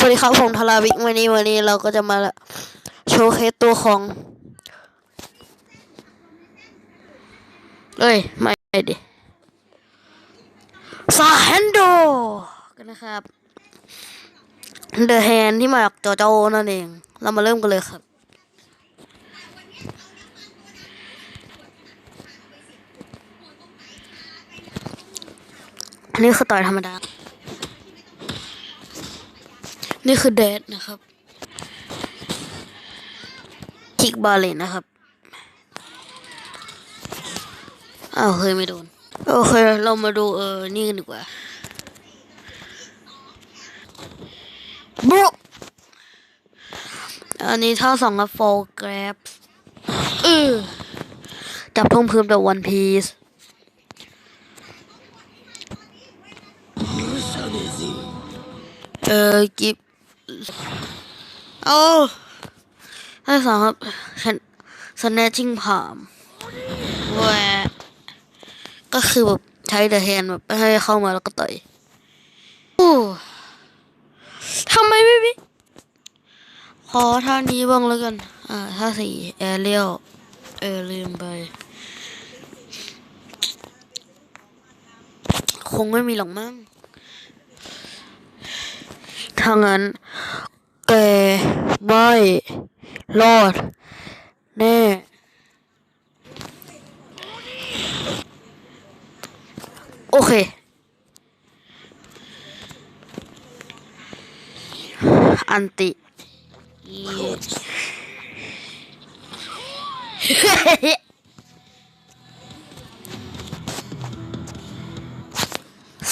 สวัสดีครับผมทราวิกวันนี้วันนี้เราก็จะมาโชว์เคสตัวของเอ้ย ไม่ดิซาแฮนโดกันนะครับเดอะแฮนที่มาจากจอโจนั่นเอง เรามาเริ่มกันเลยครับนนี้คือต่อยธรรมดา นี่คือแดดนะครับคิกบาเลนนะครับอ้าวเคยไม่โดน โอเค เรามาดูเออ นี่กันดีกว่าบล็อกอันนี้ท่าสองกับโฟล์กรบเออจับทุ่งพื้นแบบวันพีซเออกิบ เอาให้สองครับสแนชิ่งผามแวก็คือแบบใช้เดอะแฮนแบบให้เข้ามาแล้วก็ต่อยโอ้ทำไมไม่มีขอท่านี้บ้างแล้วกัน อ่าท่าสี่แอเรียลเออลืมไป คงไม่มีหรอกมั้ง ถ้างั้น แกไม่รอด แน่ โอเค อันติ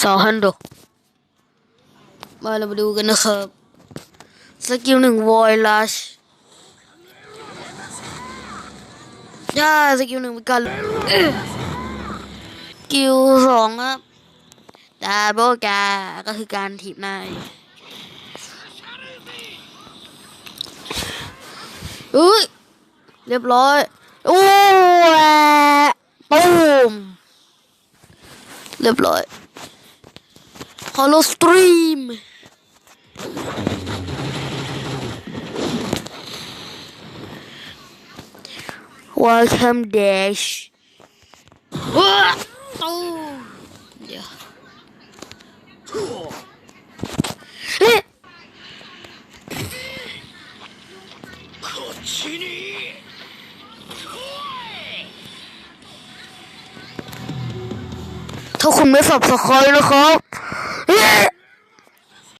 สองฮันโด มาเรามาดูกันนะครับ สกิลหนึ่งวอยลัชย่าสกิลหนึ่งเป็นการสกิลสองครับดาบกา ก็คือการถีบน้าอุ้ย เรียบร้อยโอ้แหวะตูมเรียบร้อยฮอลโลสตรีม Welcome Dash ว้าโอ้เดี๋ยวถ้าคุณไม่สับสคอยนะครับ